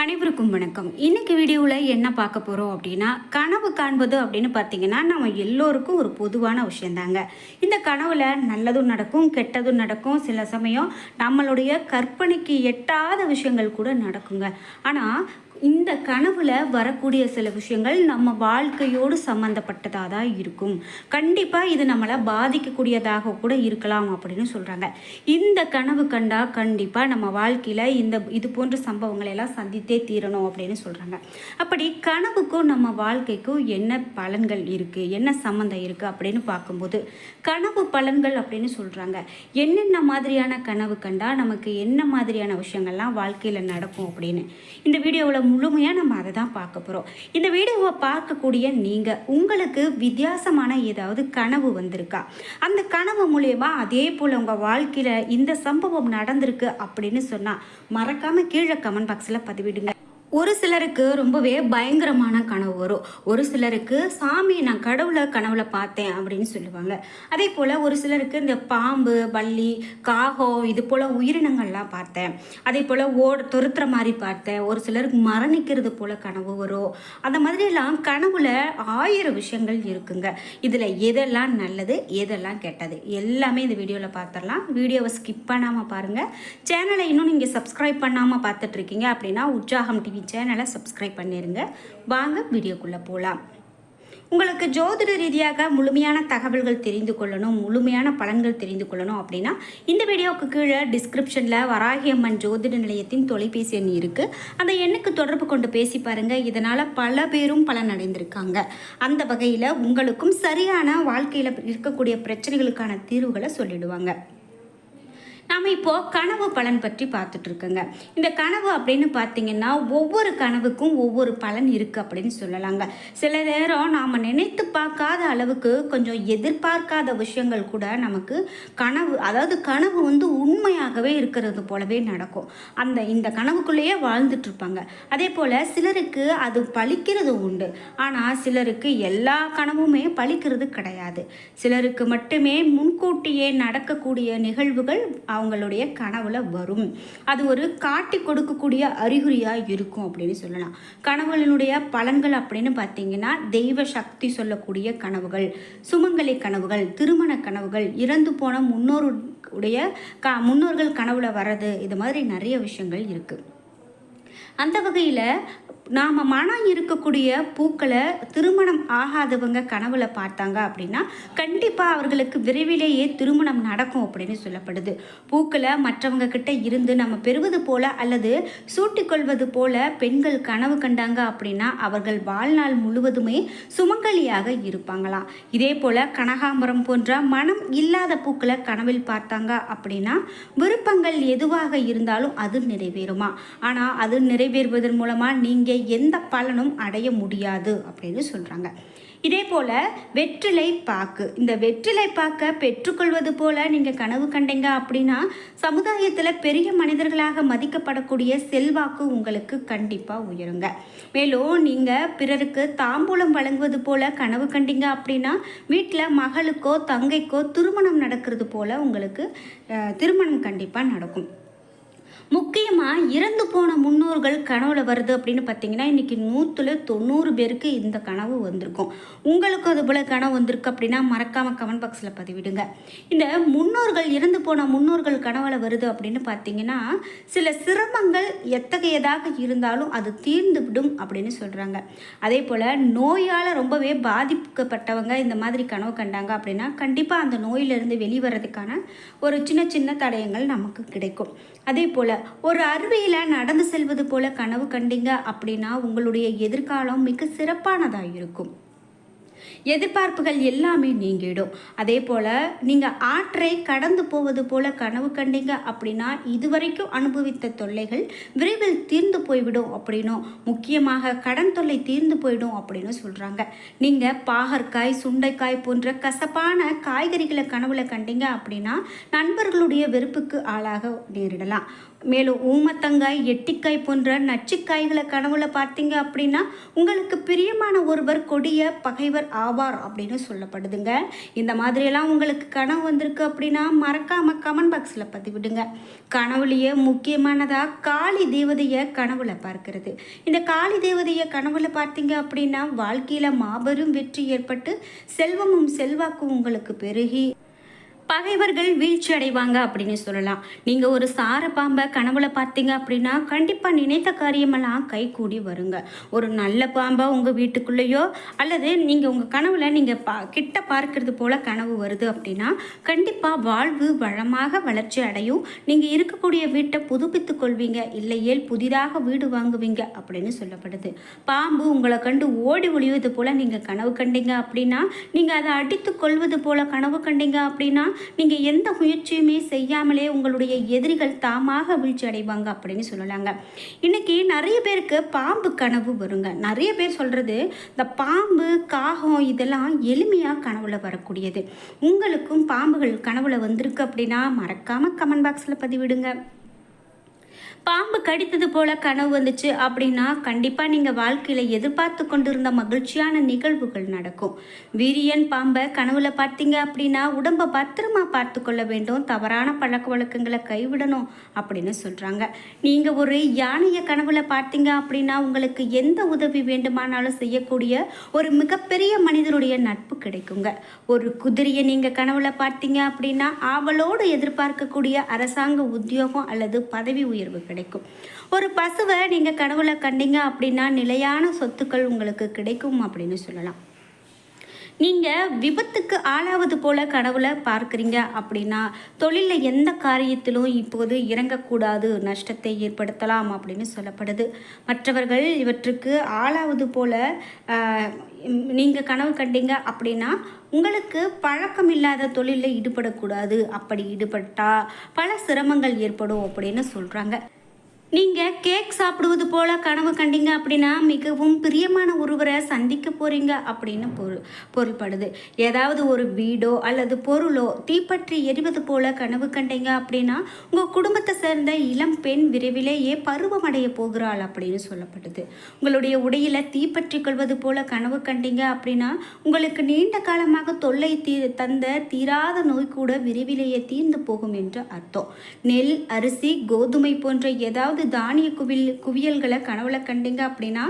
அனைவருக்கும் வணக்கம். இன்னைக்கு வீடியோவில் என்ன பார்க்க போகிறோம் அப்படின்னா கனவு காண்பது அப்படின்னு பார்த்தீங்கன்னா நம்ம எல்லோருக்கும் ஒரு பொதுவான விஷயந்தாங்க. இந்த கனவில் நல்லதும் நடக்கும் கெட்டதும் நடக்கும். சில சமயம் நம்மளுடைய கற்பனைக்கு எட்டாத விஷயங்கள் கூட நடக்குங்க. ஆனால் இந்த கனவுல வரக்கூடிய சில விஷயங்கள் நம்ம வாழ்க்கையோடு சம்மந்தப்பட்டதாக தான் இருக்கும். கண்டிப்பாக இது நம்மளை பாதிக்கக்கூடியதாக கூட இருக்கலாம் அப்படின்னு சொல்கிறாங்க இந்த கனவு கண்டா கண்டிப்பாக நம்ம வாழ்க்கையில் இந்த இது போன்ற சம்பவங்களை எல்லாம் சந்தித்தே தீரணும் அப்படின்னு சொல்கிறாங்க அப்படி கனவுக்கும் நம்ம வாழ்க்கைக்கும் என்ன பலன்கள் இருக்குது என்ன சம்மந்தம் இருக்குது அப்படின்னு பார்க்கும்போது கனவு பலன்கள் அப்படின்னு சொல்கிறாங்க என்னென்ன மாதிரியான கனவு கண்டா நமக்கு என்ன மாதிரியான விஷயங்கள்லாம் வாழ்க்கையில் நடக்கும் அப்படின்னு. இந்த வீடியோவில் முழுமையாக நம்ம அதை தான் பார்க்க போகிறோம் இந்த வீடியோவை பார்க்கக்கூடிய நீங்கள் உங்களுக்கு வித்தியாசமான ஏதாவது கனவு வந்திருக்கா? அந்த கனவு மூலயமா அதே போல் உங்கள் வாழ்க்கையில் இந்த சம்பவம் நடந்திருக்கு அப்படின்னு சொன்னால் மறக்காமல் கீழே கமெண்ட் பாக்ஸில் பதிவிடுங்க. ஒரு சிலருக்கு ரொம்பவே பயங்கரமான கனவு வரும். ஒரு சிலருக்கு சாமி நான் கடவுளை கனவுல பார்த்தேன் அப்படின்னு சொல்லுவாங்க. அதே போல் ஒரு சிலருக்கு இந்த பாம்பு பள்ளி காகம் இது போல் உயிரினங்கள்லாம் பார்த்தேன். அதே போல் ஓட துரத்துற மாதிரி பார்த்தேன். ஒரு சிலருக்கு மரணிக்கிறது போல் கனவு வரும். அந்த மாதிரிலாம் கனவுல ஆயிரம் விஷயங்கள் இருக்குங்க. இதில் எதெல்லாம் நல்லது எதெல்லாம் கெட்டது எல்லாமே இந்த வீடியோவில் பார்த்துடலாம் வீடியோவை ஸ்கிப் பண்ணாமல் பாருங்கள் சேனலை இன்னும் நீங்கள் சப்ஸ்கிரைப் பண்ணாமல் பார்த்துட்டு இருக்கீங்க அப்படின்னா உற்சாகம் டிவி சேனலை சப்ஸ்கிரைப் பண்ணிடுங்க வாங்க வீடியோக்குள்ளே போகலாம் உங்களுக்கு ஜோதிட ரீதியாக முழுமையான தகவல்கள் தெரிந்து கொள்ளணும் முழுமையான பலன்கள் தெரிந்து கொள்ளணும் அப்படின்னா இந்த வீடியோவுக்கு கீழே டிஸ்கிரிப்ஷனில் வராகியம்மன் ஜோதிட நிலையத்தின் தொலைபேசி எண் இருக்குது அந்த எண்ணுக்கு தொடர்பு கொண்டு பேசி பாருங்கள் இதனால் பல பேரும் பலன் அடைந்திருக்காங்க அந்த வகையில் உங்களுக்கும் சரியான வாழ்க்கையில் இருக்கக்கூடிய பிரச்சனைகளுக்கான தீர்வுகளை சொல்லிடுவாங்க. நாம் இப்போது கனவு பலன் பற்றி பார்த்துட்டு இருக்கோங்க இந்த கனவு அப்படின்னு பார்த்தீங்கன்னா ஒவ்வொரு கனவுக்கும் ஒவ்வொரு பலன் இருக்குது அப்படின்னு சொல்லலாங்க. சில நேரம் நாம் நினைத்து பார்க்காத அளவுக்கு கொஞ்சம் எதிர்பார்க்காத விஷயங்கள் கூட நமக்கு கனவு அதாவது கனவு வந்து உண்மையாகவே இருக்கிறது போலவே நடக்கும். அந்த இந்த கனவுக்குள்ளேயே வாழ்ந்துட்டு இருப்பாங்க அதே போல் சிலருக்கு அது பழிக்கிறது உண்டு. ஆனால் சிலருக்கு எல்லா கனவுமே பழிக்கிறது கிடையாது. சிலருக்கு மட்டுமே முன்கூட்டியே நடக்கக்கூடிய நிகழ்வுகள் அவங்களுடைய கனவுல வரும். அது ஒரு காட்டி கொடுக்கக்கூடிய அறிகுறியாக இருக்கும் அப்படின்னு சொல்லலாம். கனவுகளினுடைய பலன்கள் அப்படின்னு பார்த்தீங்கன்னா தெய்வ சக்தி சொல்லக்கூடிய கனவுகள் சுமங்கலி கனவுகள் திருமண கனவுகள் இறந்து போன முன்னோருடைய க முன்னோர்கள் கனவுல வர்றது இது மாதிரி நிறைய விஷயங்கள் இருக்குது அந்த வகையில் நாம் மனம் இருக்கக்கூடிய பூக்களை திருமணம் ஆகாதவங்க கனவுல பார்த்தாங்க அப்படின்னா கண்டிப்பாக அவர்களுக்கு விரைவிலேயே திருமணம் நடக்கும் அப்படின்னு சொல்லப்படுது. பூக்களை மற்றவங்க கிட்ட இருந்து நம்ம பெறுவது போல அல்லது சூட்டிக்கொள்வது போல பெண்கள் கனவு கண்டாங்க அப்படின்னா அவர்கள் வாழ்நாள் முழுவதுமே சுமங்கலியாக இருப்பாங்களாம். இதே போல கனகாம்பரம் போன்ற மனம் இல்லாத பூக்களை கனவில் பார்த்தாங்க அப்படின்னா விருப்பங்கள் எதுவாக இருந்தாலும் அது நிறைவேறுமா? ஆனால் அது நிறைவேறுவதன் மூலமாக நீங்கள் எந்த பலனும் அடைய முடியாது அப்படின்னு சொல்கிறாங்க இதே போல் வெற்றிலை பாக்கு. இந்த வெற்றிலை பாக்கை பெற்றுக்கொள்வது போல நீங்கள் கனவு கண்டீங்க அப்படின்னா சமுதாயத்தில் பெரிய மனிதர்களாக மதிக்கப்படக்கூடிய செல்வாக்கு உங்களுக்கு கண்டிப்பாக உயருங்க. மேலும் நீங்கள் பிறருக்கு தாம்பூலம் வழங்குவது போல கனவு கண்டீங்க அப்படின்னா வீட்டில் மகளுக்கோ தங்கைக்கோ திருமணம் நடக்கிறது போல உங்களுக்கு திருமணம் கண்டிப்பாக நடக்கும். முக்கியமாக இறந்து போன முன்னோர்கள் கனவுல வருது அப்படின்னு பார்த்தீங்கன்னா இன்றைக்கி நூற்றுல தொண்ணூறு பேருக்கு இந்த கனவு வந்திருக்கும். உங்களுக்கும் அது போல் கனவு வந்திருக்கு அப்படின்னா மறக்காமல் கமெண்ட் பாக்ஸில் பதிவிடுங்க. இந்த முன்னோர்கள் இறந்து போன முன்னோர்கள் கனவுல வருது அப்படின்னு பார்த்தீங்கன்னா சில சிரமங்கள் எத்தகையதாக இருந்தாலும் அது தீர்ந்து விடும் அப்படின்னு சொல்கிறாங்க அதே போல் நோயால் ரொம்பவே பாதிக்கப்பட்டவங்க இந்த மாதிரி கனவு கண்டாங்க அப்படின்னா கண்டிப்பாக அந்த நோயிலிருந்து வெளிவரதுக்கான ஒரு சின்ன சின்ன தடயங்கள் நமக்கு கிடைக்கும். அதே போல் ஒரு அருவியில் நடந்து செல்வது போல கனவு கண்டீங்க அப்படின்னா உங்களுடைய எதிர்காலம் மிக சிறப்பானதாக இருக்கும். எதிர்பார்ப்புகள் எல்லாமே நீங்கிடும். அதே போல் நீங்கள் ஆற்றை கடந்து போவது போல கனவு கண்டீங்க அப்படின்னா இதுவரைக்கும் அனுபவித்த தொல்லைகள் விரைவில் தீர்ந்து போய்விடும் அப்படின்னும் முக்கியமாக கடன் தொல்லை தீர்ந்து போயிடும் அப்படின்னு சொல்கிறாங்க நீங்கள் பாகற்காய் சுண்டைக்காய் போன்ற கசப்பான காய்கறிகளை கனவுல கண்டீங்க அப்படின்னா நண்பர்களுடைய வெறுப்புக்கு ஆளாக நேரிடலாம். மேலும் ஊமத்தங்காய் எட்டிக்காய் போன்ற நச்சுக்காய்களை கனவுல பார்த்தீங்க அப்படின்னா உங்களுக்கு பிரியமான ஒருவர் கொடிய பகைவர் ஆவார் அப்படின்னு சொல்லப்படுதுங்க. இந்த மாதிரியெல்லாம் உங்களுக்கு கனவு வந்திருக்கு அப்படின்னா மறக்காம கமெண்ட் பாக்ஸில் பதிவிடுங்க. கனவுலேயே முக்கியமானதாக காளி தேவதையை கனவுல பார்க்கிறது. இந்த காளி தேவதையை கனவுல பார்த்தீங்க அப்படின்னா வாழ்க்கையில் மாபெரும் வெற்றி ஏற்பட்டு செல்வமும் செல்வாக்கும் உங்களுக்கு பெருகி பகைவர்கள் வீழ்ச்சி அடைவாங்க அப்படின்னு சொல்லலாம். நீங்கள் ஒரு சார பாம்பை கனவுல பார்த்தீங்க அப்படின்னா கண்டிப்பாக நினைத்த காரியமெல்லாம் கைகூடி வருங்க. ஒரு நல்ல பாம்பை உங்கள் வீட்டுக்குள்ளேயோ அல்லது நீங்கள் உங்கள் கனவுல நீங்கள் பா கிட்ட பார்க்கறது போல் கனவு வருது அப்படின்னா கண்டிப்பாக வாழ்வு வளமாக வளர்ச்சி அடையும். நீங்கள் இருக்கக்கூடிய வீட்டை புதுப்பித்துக் கொள்வீங்க. இல்லையேல் புதிதாக வீடு வாங்குவீங்க அப்படின்னு சொல்லப்படுது. பாம்பு உங்களை கண்டு ஓடி ஒளிவது போல் நீங்கள் கனவு கண்டீங்க அப்படின்னா நீங்கள் அதை அடித்து கொள்வது போல் கனவு கண்டீங்க அப்படின்னா நீங்கள் எந்த முயற்சியுமே செய்யாமலே உங்களுடைய எதிரிகள் தாமாக வீழ்ச்சி அடைவாங்க அப்படின்னு சொல்லலாங்க. இன்னைக்கு நிறைய பேருக்கு பாம்பு கனவு வருங்க. நிறைய பேர் சொல்கிறது இந்த பாம்பு காகம் இதெல்லாம் எளிமையாக கனவுல வரக்கூடியது. உங்களுக்கும் பாம்புகள் கனவுல வந்திருக்கு அப்படின்னா மறக்காமல் கமெண்ட் பாக்ஸில் பதிவிடுங்க. பாம்பு கடித்தது போல கனவு வந்துச்சு அப்படின்னா கண்டிப்பாக நீங்கள் வாழ்க்கையில் எதிர்பார்த்து கொண்டிருந்த மகிழ்ச்சியான நிகழ்வுகள் நடக்கும். வீரியன் பாம்பை கனவுல பார்த்தீங்க அப்படின்னா உடம்பை பத்திரமா பார்த்து கொள்ள வேண்டும் தவறான பழக்க வழக்கங்களை கைவிடணும் அப்படின்னு சொல்கிறாங்க நீங்கள் ஒரு யானையை கனவுல பார்த்தீங்க அப்படின்னா உங்களுக்கு எந்த உதவி வேண்டுமானாலும் செய்யக்கூடிய ஒரு மிகப்பெரிய மனிதருடைய நட்பு கிடைக்குங்க. ஒரு குதிரையை நீங்கள் கனவுல பார்த்தீங்க அப்படின்னா ஆவலோடு எதிர்பார்க்கக்கூடிய அரசாங்க உத்தியோகம் அல்லது பதவி உயர்வு கிடைக்கும். ஒரு பசுவை நீங்கள் கனவுல கண்டீங்க அப்படின்னா நிலையான சொத்துக்கள் உங்களுக்கு கிடைக்கும் அப்படின்னு சொல்லலாம். நீங்கள் விபத்துக்கு ஆளாவது போல கனவுல பார்க்குறீங்க அப்படின்னா தொழிலில் எந்த காரியத்திலும் இப்போது இறங்கக்கூடாது நஷ்டத்தை ஏற்படுத்தலாம் அப்படின்னு சொல்லப்படுது. மற்றவர்கள் இவற்றுக்கு ஆளாவது போல நீங்கள் கனவு கண்டீங்க அப்படின்னா உங்களுக்கு பழக்கம் இல்லாத தொழிலில் ஈடுபடக்கூடாது. அப்படி ஈடுபட்டால் பல சிரமங்கள் ஏற்படும் அப்படின்னு சொல்கிறாங்க நீங்கள் கேக் சாப்பிடுவது போல கனவு கண்டீங்க அப்படின்னா மிகவும் பிரியமான ஒருவரை சந்திக்க போகிறீங்க அப்படின்னு பொருள் பொருள்படுது. ஏதாவது ஒரு வீடோ அல்லது பொருளோ தீப்பற்றி எரிவது போல கனவு கண்டீங்க அப்படின்னா உங்கள் குடும்பத்தை சேர்ந்த இளம் பெண் விரைவிலேயே பருவமடைய போகிறாள் அப்படின்னு சொல்லப்படுது. உங்களுடைய உடையில் தீப்பற்றி கொள்வது போல கனவு கண்டீங்க அப்படின்னா உங்களுக்கு நீண்ட காலமாக தொல்லை தீ தந்த தீராத நோய் கூட விரைவிலேயே தீர்ந்து போகும் என்று அர்த்தம். நெல் அரிசி கோதுமை போன்ற ஏதாவது ஏதாவது தானிய குவில் குவியல்களை கனவுல கண்டீங்க அப்படின்னா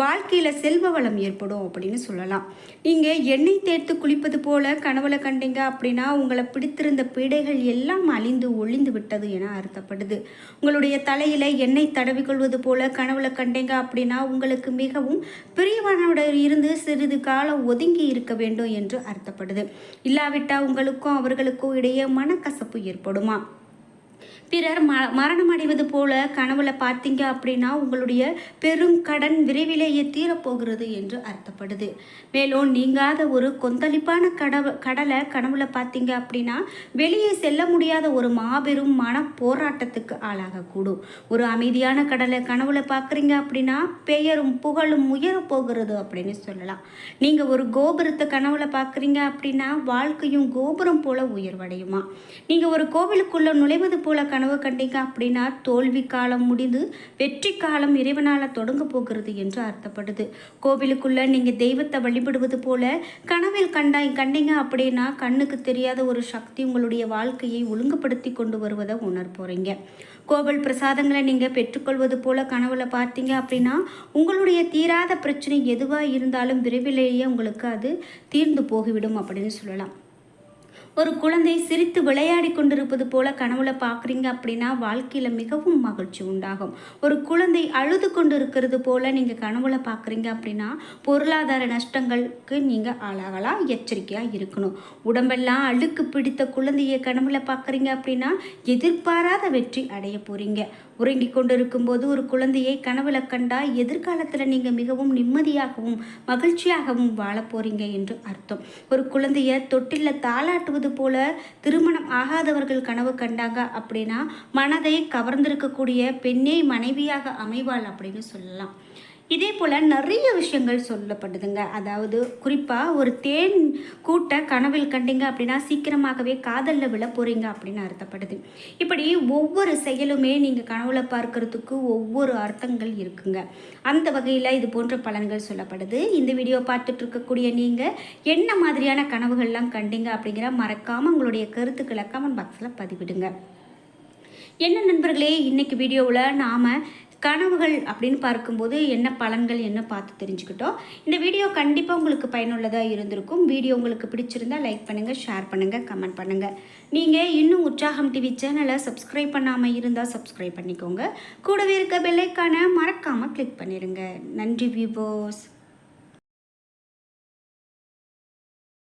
வாழ்க்கையில் செல்வ வளம் ஏற்படும் அப்படின்னு சொல்லலாம். நீங்கள் எண்ணெய் தேர்த்து குளிப்பது போல கனவுல கண்டீங்க அப்படின்னா உங்களை பிடித்திருந்த பீடைகள் எல்லாம் அழிந்து ஒளிந்து விட்டது என அர்த்தப்படுது. உங்களுடைய தலையில் எண்ணெய் தடவிக்கொள்வது போல கனவுல கண்டீங்க அப்படின்னா உங்களுக்கு மிகவும் பிரியமானவுடன் இருந்து சிறிது காலம் ஒதுங்கி இருக்க வேண்டும் என்று அர்த்தப்படுது. இல்லாவிட்டால் உங்களுக்கும் அவர்களுக்கும் இடையே மனக்கசப்பு ஏற்படுமா? பிறர் ம மரணம் அடைவது போல கனவுல பார்த்தீங்க அப்படின்னா உங்களுடைய பெரும் கடன் விரைவிலேயே தீரப்போகிறது என்று அர்த்தப்படுது. மேலும் நீங்காத ஒரு கொந்தளிப்பான கடவு கடலை கனவுல பார்த்தீங்க அப்படின்னா வெளியே செல்ல முடியாத ஒரு மாபெரும் மன போராட்டத்துக்கு ஆளாகக்கூடும். ஒரு அமைதியான கடலை கனவுல பார்க்குறீங்க அப்படின்னா பெயரும் புகழும் உயர போகிறது அப்படின்னு சொல்லலாம். நீங்கள் ஒரு கோபுரத்தை கனவுல பார்க்குறீங்க அப்படின்னா வாழ்க்கையும் கோபுரம் போல உயர்வடையுமா? நீங்கள் ஒரு கோவிலுக்குள்ளே நுழைவது போல கனவு கண்டீங்க அப்படின்னா தோல்வி காலம் முடிந்து வெற்றி காலம் இறைவனால் தொடங்க போகிறது என்று அர்த்தப்படுது. கோவிலுக்குள்ளே நீங்கள் தெய்வத்தை வழிபடுவது போல கனவில் கண்டாய் கண்டீங்க அப்படின்னா கண்ணுக்கு தெரியாத ஒரு சக்தி உங்களுடைய வாழ்க்கையை ஒழுங்குபடுத்தி கொண்டு வருவதை உணர் போகிறீங்க கோவில் பிரசாதங்களை நீங்கள் பெற்றுக்கொள்வது போல கனவுல பார்த்தீங்க அப்படின்னா உங்களுடைய தீராத பிரச்சனை எதுவாக இருந்தாலும் விரைவிலேயே உங்களுக்கு அது தீர்ந்து போகிவிடும் அப்படின்னு சொல்லலாம். ஒரு குழந்தை சிரித்து விளையாடி கொண்டிருப்பது போல கனவுல பார்க்குறீங்க அப்படின்னா வாழ்க்கையில் மிகவும் மகிழ்ச்சி உண்டாகும். ஒரு குழந்தை அழுது கொண்டு இருக்கிறது போல நீங்கள் கனவுல பார்க்குறீங்க அப்படின்னா பொருளாதார நஷ்டங்களுக்கு நீங்கள் ஆளாகலாம் எச்சரிக்கையாக இருக்கணும். உடம்பெல்லாம் அழுக்கு பிடித்த குழந்தையை கனவுல பார்க்குறீங்க அப்படின்னா எதிர்பாராத வெற்றி அடைய போகிறீங்க உறங்கிக் கொண்டிருக்கும் போது ஒரு குழந்தையை கனவுல கண்டா எதிர்காலத்தில் நீங்கள் மிகவும் நிம்மதியாகவும் மகிழ்ச்சியாகவும் வாழ போறீங்க என்று அர்த்தம். ஒரு குழந்தைய தொட்டில தாளாட்டுவது போல திருமணம் ஆகாதவர்கள் கனவு கண்டாங்க அப்படின்னா மனதை கவர்ந்திருக்கக்கூடிய பெண்ணே மனைவியாக அமைவாள் அப்படின்னு சொல்லலாம். இதே போல் நிறைய விஷயங்கள் சொல்லப்படுதுங்க அதாவது குறிப்பாக ஒரு தேன் கூட்ட கனவில் கண்டிங்க அப்படின்னா சீக்கிரமாகவே காதலில் விழ போகிறீங்க அப்படின்னு அர்த்தப்படுது இப்படி ஒவ்வொரு செயலுமே நீங்கள் கனவுல பார்க்கறதுக்கு ஒவ்வொரு அர்த்தங்கள் இருக்குங்க. அந்த வகையில் இது போன்ற பலன்கள் சொல்லப்படுது இந்த வீடியோ பார்த்துட்டு இருக்கக்கூடிய நீங்கள் என்ன மாதிரியான கனவுகள்லாம் கண்டிங்க அப்படிங்கிற மறக்காமல் உங்களுடைய கருத்துக்களை கமெண்ட் பாக்ஸில் பதிவிடுங்க. என்ன நண்பர்களே இன்றைக்கி வீடியோவில் நாம் கனவுகள் அப்படின்னு பார்க்கும்போது என்ன பலன்கள் என்ன பார்த்து தெரிஞ்சுக்கிட்டோம். இந்த வீடியோ கண்டிப்பாக உங்களுக்கு பயனுள்ளதாக இருந்திருக்கும். வீடியோ உங்களுக்கு பிடிச்சிருந்தா லைக் பண்ணுங்கள் ஷேர் பண்ணுங்கள் கமெண்ட் பண்ணுங்கள் நீங்கள் இன்னும் உற்சாகம் டிவி சேனலை சப்ஸ்கிரைப் பண்ணாமல் இருந்தால் சப்ஸ்கிரைப் பண்ணிக்கோங்க. கூடவே இருக்க பெல்லைக்கான மறக்காமல் கிளிக் பண்ணிடுங்க நன்றி வியூபோஸ்